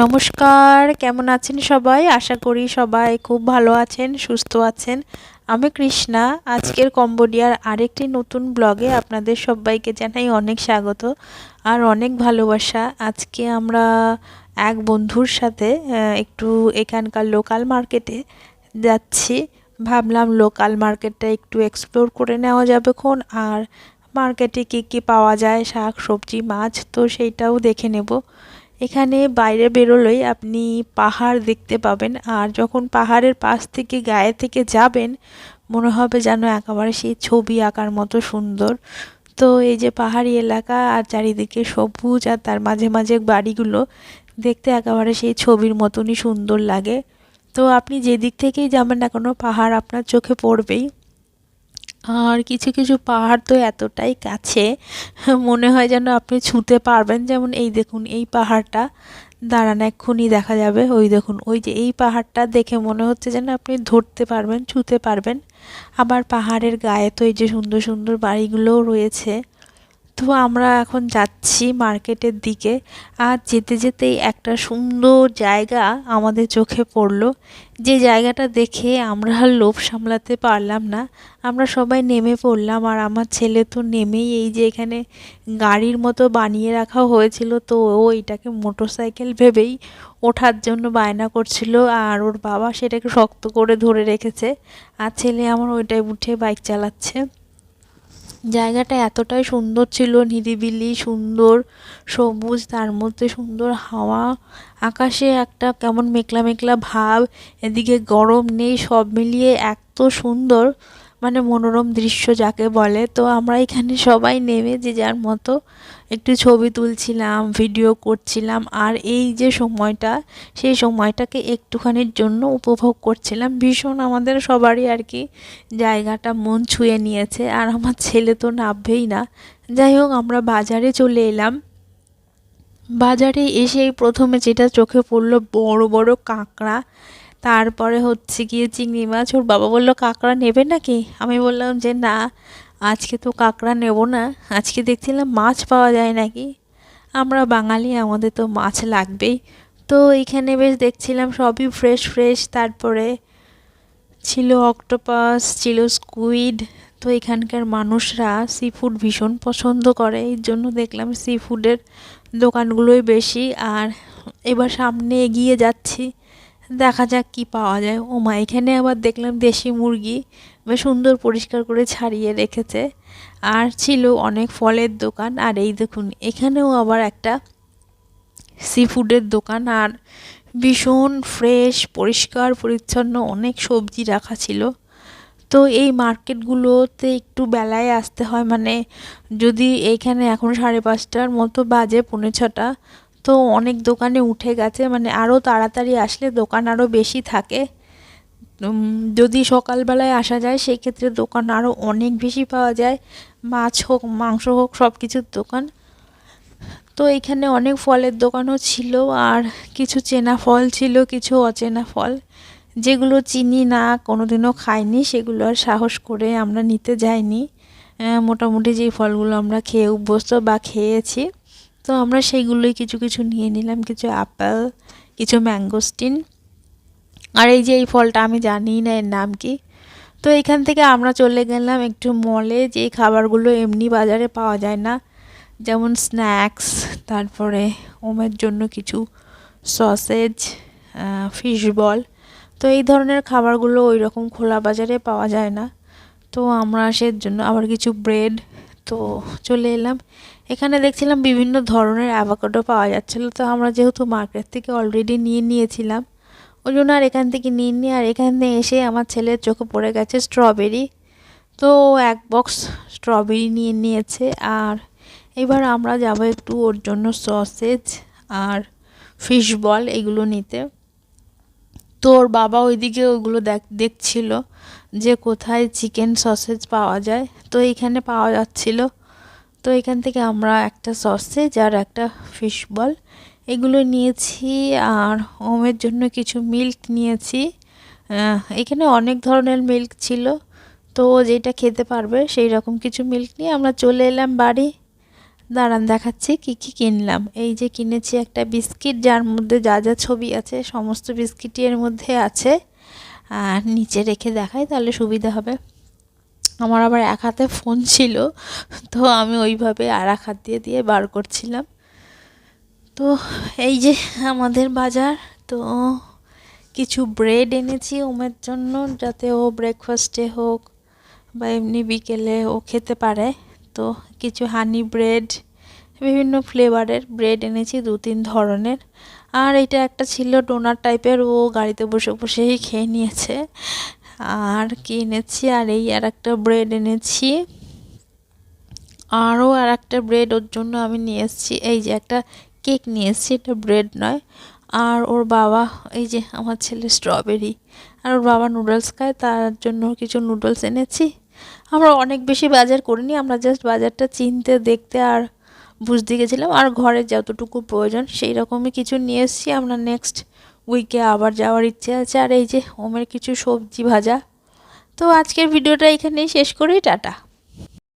নমস্কার, কেমন আছেন সবাই? আশা করি সবাই খুব ভালো আছেন, সুস্থ আছেন। আমি কৃষ্ণা, আজকের কম্বোডিয়ার আরেকটি নতুন ব্লগে আপনাদের সবাইকে জানাই অনেক স্বাগত আর অনেক ভালোবাসা। আজকে আমরা এক বন্ধুর সাথে একটু এখানকার লোকাল মার্কেটে যাচ্ছি। ভাবলাম লোকাল মার্কেটটা একটু এক্সপ্লোর করে নেওয়া যাবে খন আর মার্কেটে কী কী পাওয়া যায়, শাক, সবজি, মাছ, তো সেইটাও দেখে নেব। এখানে বাইরে বেরোলেই আপনি পাহাড় দেখতে পাবেন, আর যখন পাহাড়ের পাশ থেকে গায়ে থেকে যাবেন, মনে হবে যেন একেবারে সেই ছবি আঁকার মতো সুন্দর। তো এই যে পাহাড়ি এলাকা, আর চারিদিকে সবুজ, আর তার মাঝে মাঝে বাড়িগুলো, দেখতে একেবারে সেই ছবির মতনই সুন্দর লাগে। তো আপনি যেদিক থেকেই যাবেন না কোনো, পাহাড় আপনার চোখে পড়বেই। আর কিছু কিছু পাহাড় তো এতটাই কাছে, মনে হয় যেন আপনি ছুঁতে পারবেন। যেমন এই দেখুন, এই পাহাড়টা। দাঁড়ান, এক্ষুনি দেখা যাবে। ওই দেখুন, ওই যে এই পাহাড়টা দেখে মনে হচ্ছে যেন আপনি ধরতে পারবেন, ছুঁতে পারবেন। আবার পাহাড়ের গায়ে তো এই যে সুন্দর সুন্দর বাড়িগুলোও রয়েছে। তো আমরা এখন যাচ্ছি মার্কেটের দিকে। আর যেতে যেতেই একটা সুন্দর জায়গা আমাদের চোখে পড়ল। যে জায়গাটা দেখে আমরা লোভ সামলাতে পারলাম না। আমরা সবাই নেমে পড়লাম আর আমার ছেলে তো নেমেই এই যে এখানে গাড়ির মতো বানিয়ে রাখা হয়েছিল, তো ও এটাকে মোটর সাইকেল ভেবেই ওঠার জন্য বায়না করছিল আর ওর বাবা সেটাকে শক্ত করে ধরে রেখেছে। আর ছেলে আমার ওইটাই উঠে বাইক চালাচ্ছে। জায়গাটা এতটাই সুন্দর ছিল, নিরিবিলি, সুন্দর, সবুজ, তার মধ্যে সুন্দর হাওয়া, আকাশে একটা কেমন মেঘলা মেঘলা ভাব, এদিকে গরম নেই, সব মিলিয়ে এত সুন্দর। মানে মনোরম দৃশ্য যাকে বলে, তো আমরা এখানে সবাই নেমে যে যার মতো একটু ছবি তুলছিলাম ভিডিও করছিলাম, আর এই যে সময়টা, সেই সময়টাকে একটুখানির জন্য উপভোগ করছিলাম। ভীষণ আমাদের সবারই আর কি জায়গাটা মন ছুঁয়ে নিয়েছে, আর আমার ছেলে তো নামবেই না। যাই হোক, আমরা বাজারে চলে এলাম। বাজারে এসেই প্রথমে যেটা চোখে পড়ল বড় বড় কাঁকড়া। তারপরে হচ্ছে গিয়ে চিংড়ি মাছ। ওর বাবা বলল, কাঁকড়া নেবে নাকি? আমি বললাম যে, না, আজকে তো কাঁকড়া নেব না। আজকে দেখছিলাম মাছ পাওয়া যায় নাকি? আমরা বাঙালি, আমাদের তো মাছ লাগবেই। তো এইখানে বেশ দেখছিলাম সবই ফ্রেশ ফ্রেশ তারপরে ছিল অক্টোপাস ছিল স্কুইড তো এখানকার মানুষরা সি ফুড ভীষণ পছন্দ করে। এই জন্য দেখলাম সি ফুডের দোকানগুলোই বেশি। আর এবার সামনে এগিয়ে যাচ্ছি। দেখা যাক কি পাওয়া যায়। ও মা, এখানে আবার দেখলাম দেশি মুরগি বেশ সুন্দর পরিষ্কার করে ছাড়িয়ে রেখেছে। আর ছিল অনেক ফলের দোকান। আর এই দেখুন, এখানেও আবার একটা সি ফুডের দোকান। আর ভীষণ ফ্রেশ পরিষ্কার, পরিচ্ছন্ন অনেক সবজি রাখা ছিল। তো এই মার্কেটগুলোতে একটু বেলায় আসতে হয়। মানে যদি এইখানে এখন সাড়ে পাঁচটার মতো বাজে, পৌনে ছটা তো অনেক দোকানে উঠে গেছে মানে আরও তাড়াতাড়ি আসলে দোকান আরও বেশি থাকে। যদি সকালবেলায় আসা যায় সেই ক্ষেত্রে দোকান আরও অনেক বেশি পাওয়া যায়। মাছ হোক, মাংস হোক সব কিছুর দোকান। তো এখানে অনেক ফলের দোকানও ছিল, আর কিছু চেনা ফল ছিল, কিছু অচেনা ফল। যেগুলো চিনি না, কোনোদিনও খাইনি, সেগুলো আর সাহস করে আমরা নিতে যাইনি। মোটামুটি যেই ফলগুলো আমরা খেয়ে অভ্যস্ত বা খেয়েছি। তো আমরা সেইগুলোই কিছু কিছু নিয়ে নিলাম। কিছু অ্যাপেল কিছু ম্যাঙ্গোস্টিন। আর এই যে এই ফলটা আমি জানি না এর নাম কি। তো এখান থেকে আমরা চলে গেলাম একটু মলে যে খাবারগুলো এমনি বাজারে পাওয়া যায় না। যেমন স্ন্যাক্স তারপরে ওমের জন্য কিছু সসেজ ফিশ বল তো এই ধরনের খাবারগুলো ওই রকম খোলা বাজারে পাওয়া যায় না। তো আমরা সের জন্য আবার কিছু ব্রেড তো চলে এলাম। এখানে দেখছিলাম বিভিন্ন ধরনের অ্যাভাকাডো পাওয়া যাচ্ছিল, তো আমরা যেহেতু মার্কেট থেকে অলরেডি নিয়ে নিয়েছিলাম, ওই জন্য আর এখান থেকে নিয়ে নিয়ে আর এখান এসে আমার ছেলের চোখে পড়ে গেছে স্ট্রবেরি তো এক বক্স স্ট্রবেরি নিয়ে নিয়েছে, আর এবার আমরা যাব একটু ওর জন্য সসেজ আর ফিশ বল এগুলো নিতে। তো ওর বাবা ওইদিকে ওইগুলো দেখ, দেখছিল যে কোথায় চিকেন সসেজ পাওয়া যায়, তো এইখানে পাওয়া যাচ্ছিল তো এখান থেকে আমরা একটা সসেজ আর একটা ফিশ বল এগুলো নিয়েছি আর ওমের জন্য কিছু মিল্ক নিয়েছি। এখানে অনেক ধরনের মিল্ক ছিল, তো যেটা খেতে পারবে সেই রকম কিছু মিল্ক নিয়ে আমরা চলে এলাম বাড়ি। দাঁড়ান, দেখাচ্ছি কি কি কিনলাম। এই যে কিনেছি একটা বিস্কিট, যার মধ্যে যা যা ছবি আছে সমস্ত বিস্কিটই এর মধ্যে আছে। আর নিচে রেখে দেখাই, তাহলে সুবিধা হবে। আমার আবার এক হাতে ফোন ছিল, তো আমি ওইভাবে আর এক হাত দিয়ে দিয়ে বার করছিলাম। তো এই যে আমাদের বাজার, তো কিছু ব্রেড এনেছি ওমের জন্য, যাতে ও ব্রেকফাস্টে হোক বা এমনি বিকেলে ও খেতে পারে। তো কিছু হানি ব্রেড বিভিন্ন ফ্লেভারের ব্রেড এনেছি, দু তিন ধরনের। আর এটা একটা ছিল ডোনার টাইপের ও গাড়িতে বসে বসেই খেয়ে নিয়েছে। আর কি এনেছি? আর এই আর একটা ব্রেড এনেছি। আরও আর একটা ব্রেড ওর জন্য আমি নিয়ে এসেছি। এই যে একটা কেক নিয়ে এসেছি, এটা ব্রেড নয়। আর ওর বাবা, এই যে আমার ছেলে স্ট্রবেরি আর ওর বাবা নুডলস খায়, তার জন্য কিছু নুডলস এনেছি। আমরা অনেক বেশি বাজার করিনি, আমরা জাস্ট বাজারটা চিনতে, দেখতে আর বুঝতে গেছিলাম। আর ঘরে যতটুকু প্রয়োজন, সেই রকমই কিছু নিয়ে এসেছি। আমরা নেক্সট উইকে আবার যাওয়ার ইচ্ছে আছে। আর এই যে, ওমের কিছু সবজি ভাজা। তো আজকের ভিডিওটা এখানেই শেষ করি। টাটা।